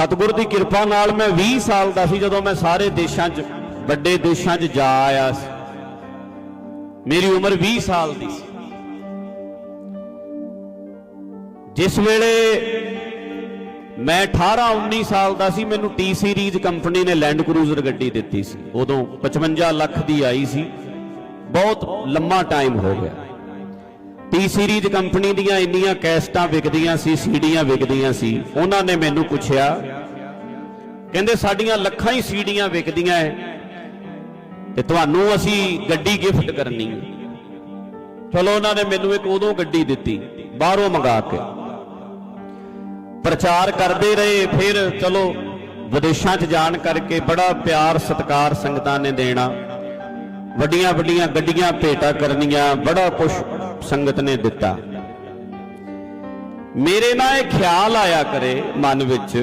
ਸਤਿਗੁਰ ਦੀ ਕਿਰਪਾ ਨਾਲ ਮੈਂ 20 ਸਾਲ ਦਾ ਸੀ ਜਦੋਂ ਮੈਂ ਸਾਰੇ ਦੇਸ਼ਾਂ 'ਚ, ਵੱਡੇ ਦੇਸ਼ਾਂ 'ਚ ਜਾ ਆਇਆ ਸੀ। ਮੇਰੀ ਉਮਰ 20 ਸਾਲ ਦੀ ਸੀ। ਜਿਸ ਵੇਲੇ ਮੈਂ 18 19 ਸਾਲ ਦਾ ਸੀ, ਮੈਨੂੰ ਟੀ ਸੀਰੀਜ਼ ਕੰਪਨੀ ਨੇ ਲੈਂਡ ਕਰੂਜ਼ਰ ਗੱਡੀ ਦਿੱਤੀ ਸੀ। ਉਦੋਂ 55 ਲੱਖ ਦੀ ਆਈ ਸੀ। ਬਹੁਤ ਲੰਮਾ ਟਾਈਮ ਹੋ ਗਿਆ। ਟੀ ਸੀਰੀਜ਼ ਕੰਪਨੀ ਦੀਆਂ ਇੰਨੀਆਂ ਕੈਸਟਾਂ ਵਿਕਦੀਆਂ ਸੀ, ਸੀਡੀਆਂ ਵਿਕਦੀਆਂ ਸੀ, ਉਹਨਾਂ ਨੇ ਮੈਨੂੰ ਪੁੱਛਿਆ, ਕਹਿੰਦੇ ਸਾਡੀਆਂ ਲੱਖਾਂ ਹੀ ਸੀਡੀਆਂ ਵਿਕਦੀਆਂ ਐ ਤੇ ਤੁਹਾਨੂੰ ਅਸੀਂ ਗੱਡੀ ਗਿਫਟ ਕਰਨੀ ਹੈ ਚਲੋ ਉਹਨਾਂ ਨੇ ਮੈਨੂੰ ਇੱਕ ਉਦੋਂ ਗੱਡੀ ਦਿੱਤੀ, ਬਾਹਰੋਂ ਮੰਗਾ ਕੇ। ਪ੍ਰਚਾਰ ਕਰਦੇ ਰਹੇ, ਫਿਰ ਚਲੋ ਵਿਦੇਸ਼ਾਂ 'ਚ ਜਾਣ ਕਰਕੇ ਬੜਾ ਪਿਆਰ, ਸਤਿਕਾਰ ਸੰਗਤਾਂ ਨੇ ਦੇਣਾ। ਵੱਡੀਆਂ ਵੱਡੀਆਂ ਗੱਡੀਆਂ ਭੇਟਾ ਕਰਨੀਆਂ, ਬੜਾ ਕੁਝ ਸੰਗਤ ਨੇ ਦਿੱਤਾ। ਮੇਰੇ ਨਾਲ ਇਹ ਖਿਆਲ ਆਇਆ ਕਰੇ ਮਨ ਵਿੱਚ।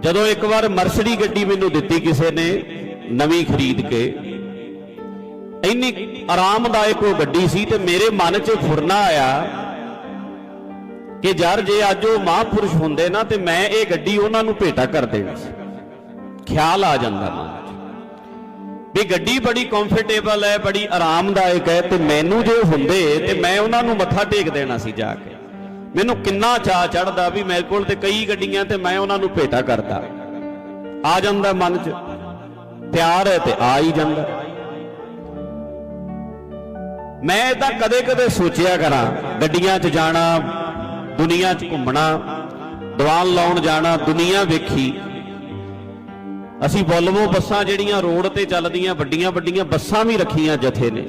ਜਦੋਂ ਇੱਕ ਵਾਰ ਮਰਸਡੀ ਗੱਡੀ ਮੈਨੂੰ ਦਿੱਤੀ ਕਿਸੇ ਨੇ ਨਵੀਂ ਖਰੀਦ ਕੇ, ਇੰਨੀ ਆਰਾਮਦਾਇਕ ਉਹ ਗੱਡੀ ਸੀ ਤੇ ਮੇਰੇ ਮਨ 'ਚ ਫੁਰਨਾ ਆਇਆ ਕਿ ਯਾਰ ਜੇ ਅੱਜ ਉਹ ਮਹਾਂਪੁਰਸ਼ ਹੁੰਦੇ ਨਾ ਤੇ ਮੈਂ ਇਹ ਗੱਡੀ ਉਹਨਾਂ ਨੂੰ ਭੇਟਾ ਕਰ ਦੇਣੀ ਸੀ। ਖਿਆਲ ਆ ਜਾਂਦਾ ਮਨ ਵੀ ਗੱਡੀ ਬੜੀ ਕੰਫਰਟੇਬਲ ਹੈ, ਬੜੀ ਆਰਾਮਦਾਇਕ ਹੈ ਤੇ ਮੈਨੂੰ ਜੇ ਹੁੰਦੇ ਤੇ ਮੈਂ ਉਹਨਾਂ ਨੂੰ ਮੱਥਾ ਟੇਕ ਦੇਣਾ ਸੀ ਜਾ ਕੇ। ਮੈਨੂੰ ਕਿੰਨਾ ਚਾਹ ਚੜਦਾ ਵੀ ਮੇਰੇ ਕੋਲ ਤੇ ਕਈ ਗੱਡੀਆਂ ਤੇ ਮੈਂ ਉਹਨਾਂ ਨੂੰ ਭੇਟਾ ਕਰਦਾ। ਆ ਜਾਂਦਾ ਮਨ 'ਚ। ਤਿਆਰ ਹੈ ਤੇ ਆ ਹੀ ਜਾਂਦਾ। ਮੈਂ ਤਾਂ ਕਦੇ-ਕਦੇ ਸੋਚਿਆ ਕਰਾਂ, ਗੱਡੀਆਂ 'ਚ ਜਾਣਾ, ਦੁਨੀਆ 'ਚ ਘੁੰਮਣਾ, ਦੀਵਾਨ ਲਾਉਣ ਜਾਣਾ, ਦੁਨੀਆ ਵੇਖੀ। ਅਸੀਂ ਵੋਲਵੋ ਬੱਸਾਂ ਜਿਹੜੀਆਂ ਰੋਡ ਤੇ ਚੱਲਦੀਆਂ, ਵੱਡੀਆਂ ਵੱਡੀਆਂ ਬੱਸਾਂ ਵੀ ਰੱਖੀਆਂ ਜਥੇ ਨੇ।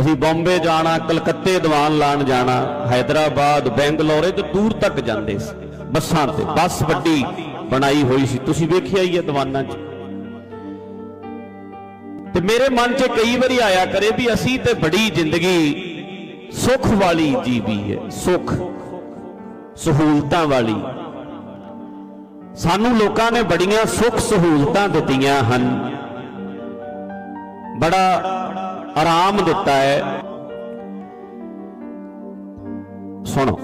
ਅਸੀਂ ਬੰਬੇ ਜਾਣਾ, ਕਲਕੱਤੇ ਦੀਵਾਨ ਲਾਣ ਜਾਣਾ ਹైదరాబాద్ ਬੈਂਗਲੌਰ ਤੇ ਦੂਰ ਤੱਕ ਜਾਂਦੇ ਸੀ, ਬੱਸਾਂ ਤੇ। ਬੱਸ ਵੱਡੀ ਬਣਾਈ ਹੋਈ ਸੀ। ਤੁਸੀਂ ਵੇਖਿਆ ਹੀ ਹੈ ਦੀਵਾਨਾਂ 'ਚ। ਤੇ ਮੇਰੇ ਮਨ 'ਚ ਕਈ ਵਾਰੀ ਆਇਆ ਕਰੇ ਵੀ ਅਸੀਂ ਤੇ ਬੜੀ ਜ਼ਿੰਦਗੀ ਸੁੱਖ ਵਾਲੀ ਜੀਵੀ ਹੈ, ਸੁੱਖ। ਸਹੂਲਤਾਂ ਵਾਲੀ। ਸਾਨੂੰ ਲੋਕਾਂ ਨੇ ਬੜੀਆਂ ਸੁੱਖ ਸਹੂਲਤਾਂ ਦਿੱਤੀਆਂ ਹਨ। ਬੜਾ ਆਰਾਮ ਦਿੱਤਾ ਹੈ। ਸੁਣੋ,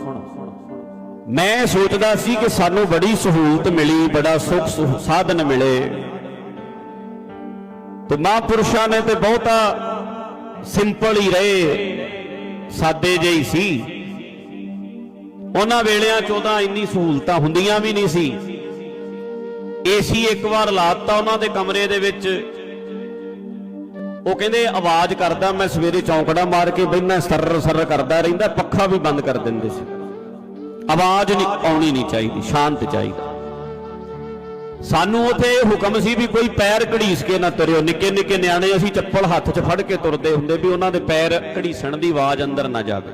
ਮੈਂ ਸੋਚਦਾ ਸੀ ਕਿ ਸਾਨੂੰ ਬੜੀ ਸਹੂਲਤ ਮਿਲੀ, ਬੜਾ ਸੁੱਖ ਸਾਧਨ ਮਿਲੇ। ਤੇ ਮਹਾਂਪੁਰਸ਼ਾਂ ਨੇ ਤੇ ਬਹੁਤਾ ਸਿੰਪਲ ਹੀ ਰਹੇ, ਸਾਦੇ ਜਿਹੇ ਸੀ। ਉਹਨਾਂ ਵੇਲਿਆਂ 'ਚ ਉਹਦਾ ਇੰਨੀ ਸਹੂਲਤਾਂ ਹੁੰਦੀਆਂ ਵੀ ਨਹੀਂ ਸੀ। ਏਸੀ ਇੱਕ ਵਾਰ ਲਾਤਾ ਉਹਨਾਂ ਦੇ ਕਮਰੇ ਦੇ ਵਿੱਚ। ਉਹ ਕਹਿੰਦੇ, ਆਵਾਜ਼ ਕਰਦਾ ਮੈਂ ਸਵੇਰੇ ਚੌਂਕੜਾ ਮਾਰ ਕੇ ਬੈਠਣਾ ਸਰਰ ਸਰਰ ਕਰਦਾ ਰਹਿੰਦਾ, ਪੱਖਾ ਵੀ ਬੰਦ ਕਰ ਦਿੰਦੇ ਸੀ। ਆਵਾਜ਼ ਨਹੀਂ, ਆਉਣੀ ਨਹੀਂ ਚਾਹੀਦੀ, ਸ਼ਾਂਤ ਚਾਹੀਦੀ। ਸਾਨੂੰ ਉਥੇ ਹੁਕਮ ਸੀ ਵੀ ਕੋਈ ਪੈਰ ਘੜੀਸ ਕੇ ਨਾ ਤੁਰਿਓ। ਨਿੱਕੇ ਨਿੱਕੇ ਨਿਆਣੇ ਅਸੀਂ ਚੱਪਲ ਹੱਥ 'ਚ ਫੜ ਕੇ ਤੁਰਦੇ ਹੁੰਦੇ ਵੀ ਉਹਨਾਂ ਦੇ ਪੈਰ ਘੜੀਸਣ ਦੀ ਆਵਾਜ਼ ਅੰਦਰ ਨਾ ਜਾਵੇ।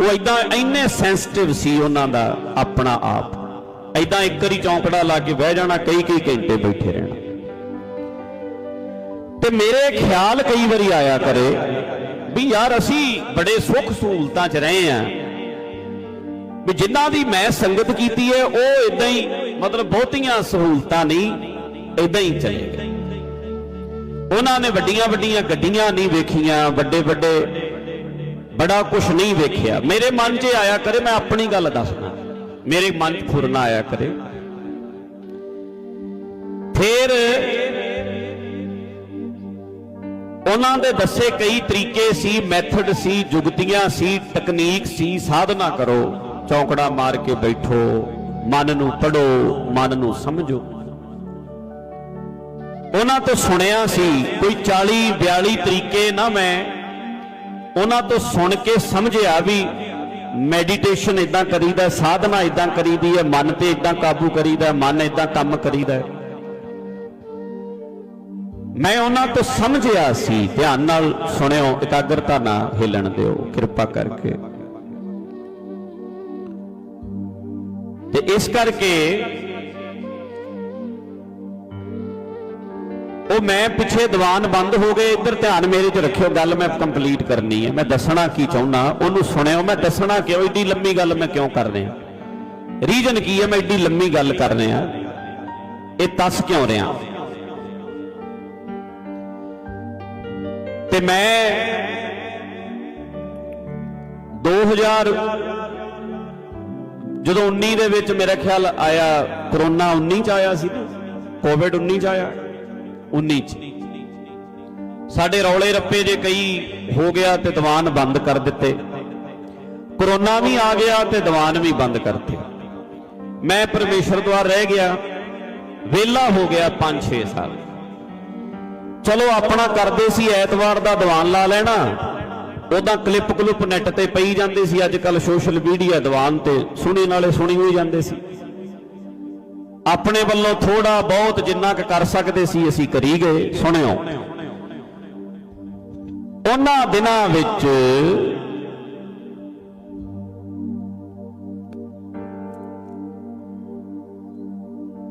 ਉਹ ਐਦਾਂ ਇੰਨੇ ਸੈਂਸਿਟਿਵ ਸੀ ਉਹਨਾਂ ਦਾ ਆਪਣਾ ਆਪ। ਐਦਾਂ ਇੱਕ ਵਾਰੀ ਚੌਂਕੜਾ ਲਾ ਕੇ ਬਹਿ ਜਾਣਾ, ਕਈ ਕਈ ਘੰਟੇ ਬੈਠੇ ਰਹਿਣਾ। ਤੇ ਮੇਰੇ ਖਿਆਲ ਕਈ ਵਾਰੀ ਆਇਆ ਕਰੇ ਵੀ ਯਾਰ ਅਸੀਂ ਬੜੇ ਸੁੱਖ ਸਹੂਲਤਾਂ 'ਚ ਰਹੇ ਆਂ। ਵੀ ਜਿਨ੍ਹਾਂ ਦੀ ਮੈਂ ਸੰਗਤ ਕੀਤੀ ਹੈ ਉਹ ਇਦਾਂ ਹੀ ਮਤਲਬ ਬਹੁਤੀਆਂ ਸਹੂਲਤਾਂ ਨਹੀਂ ਇਦਾਂ ਹੀ ਚਲੇ ਗਏ। ਉਹਨਾਂ ਨੇ ਵੱਡੀਆਂ ਵੱਡੀਆਂ ਗੱਡੀਆਂ ਨਹੀਂ ਵੇਖੀਆਂ, ਵੱਡੇ ਵੱਡੇ ਬੜਾ ਕੁਝ ਨਹੀਂ ਵੇਖਿਆ। ਮੇਰੇ ਮਨ 'ਚ ਆਇਆ ਕਰੇ, ਮੈਂ ਆਪਣੀ ਗੱਲ ਦੱਸਦਾ। ਮੇਰੇ ਮਨ 'ਚ ਫੁਰਨਾ ਆਇਆ ਕਰੇ। ਫਿਰ ਉਹਨਾਂ ਦੇ ਦੱਸੇ ਕਈ ਤਰੀਕੇ ਸੀ ਮੈਥਡ ਸੀ, ਜੁਗਤੀਆਂ ਸੀ ਤਕਨੀਕ ਸੀ, ਸਾਧਨਾ ਕਰੋ, ਚੌਂਕੜਾ ਮਾਰ ਕੇ ਬੈਠੋ, ਮਨ ਨੂੰ ਪੜੋ, ਮਨ ਨੂੰ ਸਮਝੋ। ਉਹਨਾਂ ਤੋਂ ਸੁਣਿਆ ਸੀ, ਕੋਈ 40 42 ਤਰੀਕੇ ਨਾ ਮੈਂ, ਉਹਨਾਂ ਤੋਂ ਸੁਣ ਕੇ ਸਮਝਿਆ ਵੀ ਮੈਡੀਟੇਸ਼ਨ ਇਦਾਂ ਕਰੀਦਾ, ਸਾਧਨਾ ਇਦਾਂ ਕਰੀਦੀ ਹੈ, ਮਨ ਤੇ ਇਦਾਂ ਕਾਬੂ ਕਰੀਦਾ, ਮਨ ਇਦਾਂ ਕੰਮ ਕਰੀਦਾ ਮੈਂ ਉਹਨਾਂ ਤੋਂ ਸਮਝਿਆ ਸੀ, ਧਿਆਨ ਨਾਲ ਸੁਣਿਓ, ਇਕਾਗਰਤਾ ਨਾਲ ਹਿੱਲਣ ਦਿਓ, ਕਿਰਪਾ ਕਰਕੇ। ਤੇ ਇਸ ਕਰਕੇ ਉਹ ਮੈਂ ਪਿੱਛੇ ਦੀਵਾਨ ਬੰਦ ਹੋ ਗਏ, ਇੱਧਰ ਧਿਆਨ ਮੇਰੇ 'ਚ ਰੱਖਿਓ, ਗੱਲ ਮੈਂ ਕੰਪਲੀਟ ਕਰਨੀ ਹੈ। ਮੈਂ ਦੱਸਣਾ ਕੀ ਚਾਹੁੰਦਾ, ਉਹਨੂੰ ਸੁਣਿਓ, ਮੈਂ ਦੱਸਣਾ ਕਿਉਂ, ਏਡੀ ਲੰਮੀ ਗੱਲ ਮੈਂ ਕਿਉਂ ਕਰ ਰਿਹਾ? ਰੀਜਨ ਕੀ ਹੈ, ਮੈਂ ਏਡੀ ਲੰਮੀ ਗੱਲ ਕਰ ਰਿਹਾ? ਇਹ ਤਸ ਕਿਉਂ ਰਿਹਾ? ਤੇ ਮੈਂ 2000 ਜਦੋਂ 19 ਦੇ ਵਿੱਚ ਮੇਰਾ ਖਿਆਲ ਆਇਆ, ਕਰੋਨਾ 19 ਚ ਆਇਆ ਸੀ ਕੋਵਿਡ 19 ਚ ਆਇਆ। 19 ਚ। ਸਾਡੇ ਰੌਲੇ ਰੱਪੇ ਜੇ ਕਈ ਹੋ ਗਿਆ ਤੇ ਦੀਵਾਨ ਬੰਦ ਕਰ ਦਿੱਤੇ। ਕਰੋਨਾ ਵੀ ਆ ਗਿਆ ਤੇ ਦੀਵਾਨ ਵੀ ਬੰਦ ਕਰਤੇ। ਮੈਂ ਪਰਮੇਸ਼ਰ ਦੁਆਰ ਰਹਿ ਗਿਆ। ਵਿਹਲਾ ਹੋ ਗਿਆ 5-6 ਸਾਲ। ਚਲੋ, ਆਪਣਾ ਕਰਦੇ ਸੀ, ਐਤਵਾਰ ਦਾ ਦੀਵਾਨ ਲਾ ਲੈਣਾ। ਉਦਾਂ ਕਲਿੱਪ ਕਲੁੱਪ ਨੈਟ ਤੇ ਪਈ ਜਾਂਦੇ ਸੀ। ਅੱਜ ਕੱਲ ਸੋਸ਼ਲ ਮੀਡੀਆ ਦੀਵਾਨ ਤੇ ਸੁਣੀ ਨਾਲੇ ਸੁਣੀ ਹੋਈ ਜਾਂਦੇ ਸੀ। ਆਪਣੇ ਵੱਲੋਂ ਥੋੜਾ ਬਹੁਤ ਜਿੰਨਾ ਕੁ ਕਰ ਸਕਦੇ ਸੀ, ਅਸੀਂ ਕਰੀ ਗਏ। ਸੁਣਿਓ। ਉਹਨਾਂ ਦਿਨਾਂ ਵਿੱਚ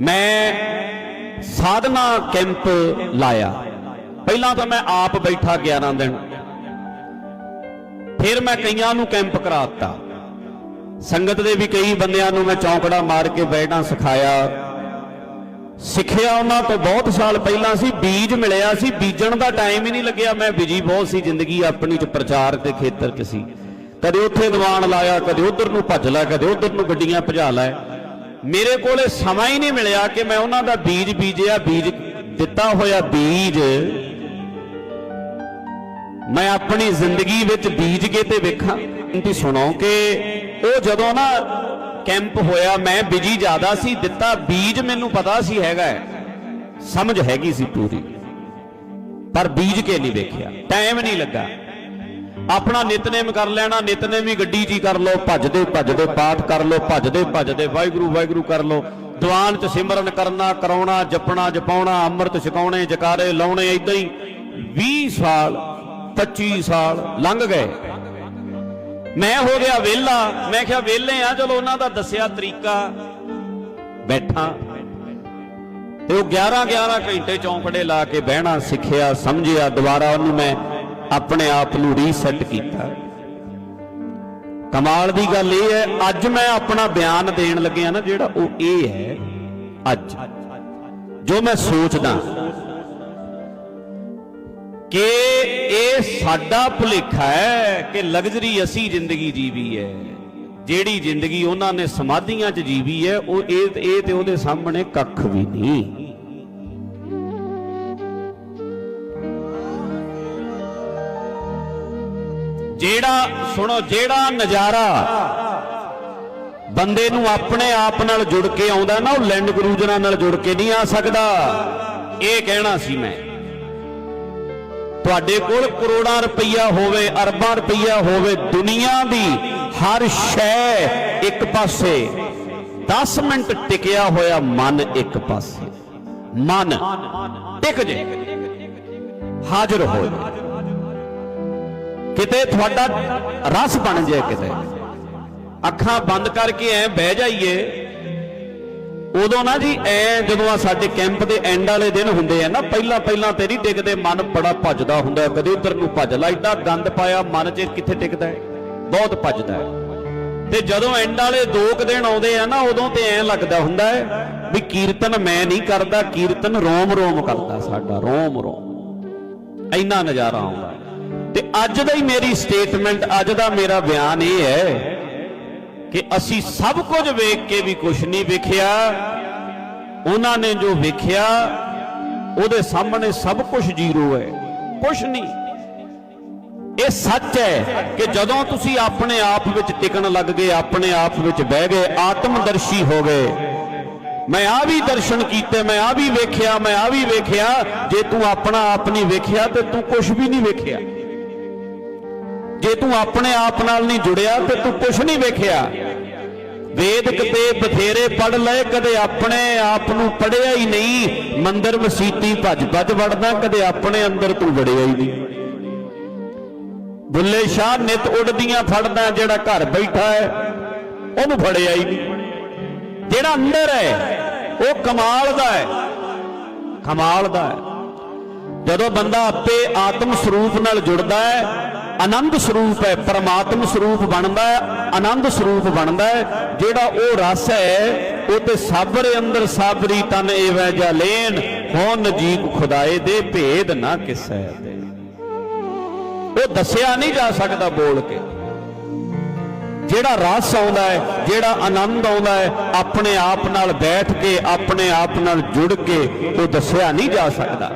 ਮੈਂ ਸਾਧਨਾ ਕੈਂਪ ਲਾਇਆ। ਪਹਿਲਾਂ ਤਾਂ ਮੈਂ ਆਪ ਬੈਠਾ 11 ਦਿਨ। ਫਿਰ ਮੈਂ ਕਈਆਂ ਨੂੰ ਕੈਂਪ ਕਰਾਤਾ ਸੰਗਤ ਦੇ ਵੀ ਕਈ ਬੰਦਿਆਂ ਨੂੰ ਮੈਂ ਚੌਂਕੜਾ ਮਾਰ ਕੇ ਬੈਠਣਾ ਸਿਖਾਇਆ। ਸਿੱਖਿਆ ਉਹਨਾਂ ਤੋਂ ਬਹੁਤ ਸਾਲ ਪਹਿਲਾਂ ਸੀ, ਬੀਜ ਮਿਲਿਆ ਸੀ, ਬੀਜਣ ਦਾ ਟਾਈਮ ਹੀ ਨਹੀਂ ਲੱਗਿਆ। ਮੈਂ ਬਿਜ਼ੀ ਬਹੁਤ ਸੀ ਜ਼ਿੰਦਗੀ ਆਪਣੀ ਚ, ਪ੍ਰਚਾਰ ਦੇ ਖੇਤਰ 'ਚ ਸੀ। ਕਦੇ ਉੱਥੇ ਦੀਵਾਨ ਲਾਇਆ, ਕਦੇ ਉਧਰ ਨੂੰ ਭੱਜ ਲਿਆ, ਕਦੇ ਉਧਰ ਨੂੰ ਗੱਡੀਆਂ ਭਜਾ ਲੈ ਮੇਰੇ ਕੋਲੇ ਸਮਾਂ ਹੀ ਨਹੀਂ ਮਿਲਿਆ ਕਿ ਮੈਂ ਉਹਨਾਂ ਦਾ ਬੀਜ ਬੀਜਿਆ, ਬੀਜ ਦਿੱਤਾ ਹੋਇਆ ਬੀਜ ਮੈਂ ਆਪਣੀ ਜ਼ਿੰਦਗੀ ਵਿੱਚ ਬੀਜ ਕੇ ਤੇ ਵੇਖਾਂ। ਤੁਸੀਂ ਸੁਣੋ ਕਿ ਉਹ ਜਦੋਂ ਨਾ ਕੈਂਪ ਹੋਇਆ, ਮੈਂ ਬਿਜ਼ੀ ਜ਼ਿਆਦਾ ਸੀ, ਦਿੱਤਾ ਬੀਜ ਮੈਨੂੰ ਪਤਾ ਸੀ ਹੈਗਾ ਸਮਝ ਹੈਗੀ ਸੀ ਪੂਰੀ। ਪਰ ਬੀਜ ਕੇ ਨਹੀਂ ਵੇਖਿਆ। ਟਾਈਮ ਨਹੀਂ ਲੱਗਾ। ਆਪਣਾ ਨਿਤਨੇਮ ਕਰ ਲੈਣਾ, ਨਿਤਨੇਮ ਹੀ ਗੱਡੀ 'ਚ ਹੀ ਕਰ ਲਓ, ਭੱਜਦੇ ਭੱਜਦੇ ਪਾਠ ਕਰ ਲਓ, ਭੱਜਦੇ ਭੱਜਦੇ ਵਾਹਿਗੁਰੂ ਵਾਹਿਗੁਰੂ ਕਰ ਲਓ। ਦੀਵਾਨ 'ਚ ਸਿਮਰਨ ਕਰਨਾ, ਕਰਾਉਣਾ, ਜਪਣਾ, ਜਪਾਉਣਾ, ਅੰਮ੍ਰਿਤ ਛਕਾਉਣੇ, ਜਕਾਰੇ ਲਾਉਣੇ ਇਦਾਂ ਹੀ 20 ਸਾਲ 25 ਸਾਲ ਲੰਘ ਗਏ। ਮੈਂ ਹੋ ਗਿਆ ਵਿਹਲਾ। ਮੈਂ ਕਿਹਾ, ਵਿਹਲੇ ਆ, ਚਲੋ ਉਹਨਾਂ ਦਾ ਦੱਸਿਆ ਤਰੀਕਾ। ਬੈਠਾ। ਤੇ ਉਹ 11 11 ਘੰਟੇ ਚੌਂਕੜੇ ਲਾ ਕੇ ਬਹਿਣਾ, ਸਿੱਖਿਆ, ਸਮਝਿਆ, ਦੁਬਾਰਾ ਉਹਨੂੰ ਮੈਂ ਆਪਣੇ ਆਪ ਨੂੰ ਰੀਸੈਟ ਕੀਤਾ। ਕਮਾਲ ਦੀ ਗੱਲ ਇਹ ਹੈ, ਅੱਜ ਮੈਂ ਆਪਣਾ ਬਿਆਨ ਦੇਣ ਲੱਗਿਆ ਨਾ, ਜਿਹੜਾ ਉਹ ਇਹ ਹੈ, ਅੱਜ। ਜੋ ਮੈਂ ਸੋਚਦਾ ਕਿ ਇਹ ਸਾਡਾ ਭੁਲੇਖਾ ਹੈ ਕਿ ਲਗਜ਼ਰੀ ਅਸੀਂ ਜ਼ਿੰਦਗੀ ਜੀਵੀ ਹੈ। ਜਿਹੜੀ ਜ਼ਿੰਦਗੀ ਉਹਨਾਂ ਨੇ ਸਮਾਧੀਆਂ 'ਚ ਜੀਵੀ ਹੈ, ਉਹ ਇਹ ਇਹ ਤੇ ਉਹਦੇ ਸਾਹਮਣੇ ਕੱਖ ਵੀ ਨਹੀਂ। ਜਿਹੜਾ, ਸੁਣੋ, ਜਿਹੜਾ ਨਜ਼ਾਰਾ ਬੰਦੇ ਨੂੰ ਆਪਣੇ ਆਪ ਨਾਲ ਜੁੜ ਕੇ ਆਉਂਦਾ ਨਾ, ਉਹ ਲੈਂਡ ਕਰੂਜ਼ਰਾਂ ਨਾਲ ਜੁੜ ਕੇ ਨਹੀਂ ਆ ਸਕਦਾ। ਇਹ ਕਹਿਣਾ ਸੀ ਮੈਂ। ਤੁਹਾਡੇ ਕੋਲ ਕਰੋੜਾਂ ਰੁਪਈਆ ਹੋਵੇ, ਅਰਬਾਂ ਰੁਪਈਆ ਹੋਵੇ, ਦੁਨੀਆ ਦੀ ਹਰ ਸ਼ੈ ਇੱਕ ਪਾਸੇ। 10 ਮਿੰਟ ਟਿਕਿਆ ਹੋਇਆ ਮਨ ਇੱਕ ਪਾਸੇ। ਮਨ ਟਿਕ ਜੇ, ਹਾਜ਼ਰ ਹੋਏ। ਕਿਤੇ ਤੁਹਾਡਾ ਰਸ ਬਣ ਜਾਏ ਕਿਤੇ। ਅੱਖਾਂ ਬੰਦ ਕਰਕੇ ਐ ਬਹਿ ਜਾਈਏ। ਉਦੋਂ ਨਾ ਜੀ, ਐ ਜਦੋਂ ਆ ਸਾਡੇ ਕੈਂਪ ਦੇ ਐਂਡ ਵਾਲੇ ਦਿਨ ਹੁੰਦੇ ਆ ਨਾ, ਪਹਿਲਾਂ ਪਹਿਲਾਂ ਤੇ ਨਹੀਂ ਟਿਕਦੇ, ਮਨ ਬੜਾ ਭੱਜਦਾ ਹੁੰਦਾ ਕਦੇ ਉਧਰ ਨੂੰ ਭੱਜ ਲਾ ਏਡਾ ਗੰਦ ਪਾਇਆ, ਮਨ 'ਚ ਕਿੱਥੇ ਟਿਕਦਾ ਬਹੁਤ ਭੱਜਦਾ ਤੇ ਜਦੋਂ ਐਂਡ ਵਾਲੇ ਦੋ ਕੁ ਦਿਨ ਆਉਂਦੇ ਆ ਨਾ, ਉਦੋਂ ਤੇ ਐ ਲੱਗਦਾ ਹੁੰਦਾ ਹੈ ਵੀ ਕੀਰਤਨ ਮੈਂ ਨਹੀਂ ਕਰਦਾ, ਕੀਰਤਨ ਰੋਮ ਰੋਮ ਕਰਦਾ ਸਾਡਾ, ਰੋਮ ਰੋਮ। ਇੰਨਾ ਨਜ਼ਾਰਾ ਆਉਂਦਾ ਤੇ ਅੱਜ ਦਾ ਹੀ ਮੇਰੀ ਸਟੇਟਮੈਂਟ ਅੱਜ ਦਾ ਮੇਰਾ ਬਿਆਨ ਇਹ ਹੈ ਕਿ ਅਸੀਂ ਸਭ ਕੁਝ ਵੇਖ ਕੇ ਵੀ ਕੁਝ ਨਹੀਂ ਵੇਖਿਆ। ਉਹਨਾਂ ਨੇ ਜੋ ਵੇਖਿਆ, ਉਹਦੇ ਸਾਹਮਣੇ ਸਭ ਕੁਝ ਜ਼ੀਰੋ ਹੈ। ਕੁਝ ਨਹੀਂ। ਇਹ ਸੱਚ ਹੈ ਕਿ ਜਦੋਂ ਤੁਸੀਂ ਆਪਣੇ ਆਪ ਵਿੱਚ ਟਿਕਣ ਲੱਗ ਗਏ, ਆਪਣੇ ਆਪ ਵਿੱਚ ਬਹਿ ਗਏ, ਆਤਮਦਰਸ਼ੀ ਹੋ ਗਏ। ਮੈਂ ਆ ਵੀ ਦਰਸ਼ਨ ਕੀਤੇ, ਮੈਂ ਆ ਵੀ ਵੇਖਿਆ, ਮੈਂ ਆ ਵੀ ਵੇਖਿਆ। ਜੇ ਤੂੰ ਆਪਣਾ ਆਪ ਨਹੀਂ ਵੇਖਿਆ, ਤੇ ਤੂੰ ਕੁਝ ਵੀ ਨਹੀਂ ਵੇਖਿਆ। ਜੇ ਤੂੰ ਆਪਣੇ ਆਪ ਨਾਲ ਨਹੀਂ ਜੁੜਿਆ, ਤੇ ਤੂੰ ਕੁਝ ਨਹੀਂ ਵੇਖਿਆ। ਵੇਦ ਕਿਤੇ ਬਥੇਰੇ ਪੜ ਲਏ, ਕਦੇ ਆਪਣੇ ਆਪ ਨੂੰ ਪੜਿਆ ਹੀ ਨਹੀਂ। ਮੰਦਰ ਮਸੀਤੀ ਭੱਜ ਭੱਜ ਵੜਦਾ, ਕਦੇ ਆਪਣੇ ਅੰਦਰ ਤੂੰ ਵੜਿਆ ਹੀ ਨਹੀਂ। ਬੁੱਲੇ ਸ਼ਾਹ ਨਿਤ ਉੱਡਦੀਆਂ ਫੜਦਾ, ਜਿਹੜਾ ਘਰ ਬੈਠਾ ਹੈ, ਉਹਨੂੰ ਫੜਿਆ ਹੀ ਨਹੀਂ। ਜਿਹੜਾ ਅੰਦਰ ਹੈ, ਉਹ ਕਮਾਲ ਦਾ ਹੈ। ਕਮਾਲ ਦਾ ਹੈ। ਜਦੋਂ ਬੰਦਾ ਆਪੇ ਆਤਮ ਸਰੂਪ ਨਾਲ ਜੁੜਦਾ ਹੈ ਆਨੰਦ ਸਰੂਪ ਹੈ, ਪਰਮਾਤਮ ਸਰੂਪ ਬਣਦਾ ਹੈ, ਆਨੰਦ ਸਰੂਪ ਬਣਦਾ ਹੈ। ਜਿਹੜਾ ਉਹ ਰਸ ਹੈ, ਉਹ ਤੇ ਸਾਬਰ ਅੰਦਰ ਸਾਬਰੀ ਤਨ ਏਵੈ ਜਾ ਲੈਨ ਹੋਂ ਨਜੀਕ ਖੁਦਾਏ ਦੇ ਭੇਦ ਨਾ ਕਿਸੈ ਦੇ ਉਹ ਦੱਸਿਆ ਨਹੀਂ ਜਾ ਸਕਦਾ ਬੋਲ ਕੇ। ਜਿਹੜਾ ਰਸ ਆਉਂਦਾ ਹੈ, ਜਿਹੜਾ ਆਨੰਦ ਆਉਂਦਾ ਹੈ, ਆਪਣੇ ਆਪ ਨਾਲ ਬੈਠ ਕੇ, ਆਪਣੇ ਆਪ ਨਾਲ ਜੁੜ ਕੇ ਉਹ ਦੱਸਿਆ ਨਹੀਂ ਜਾ ਸਕਦਾ।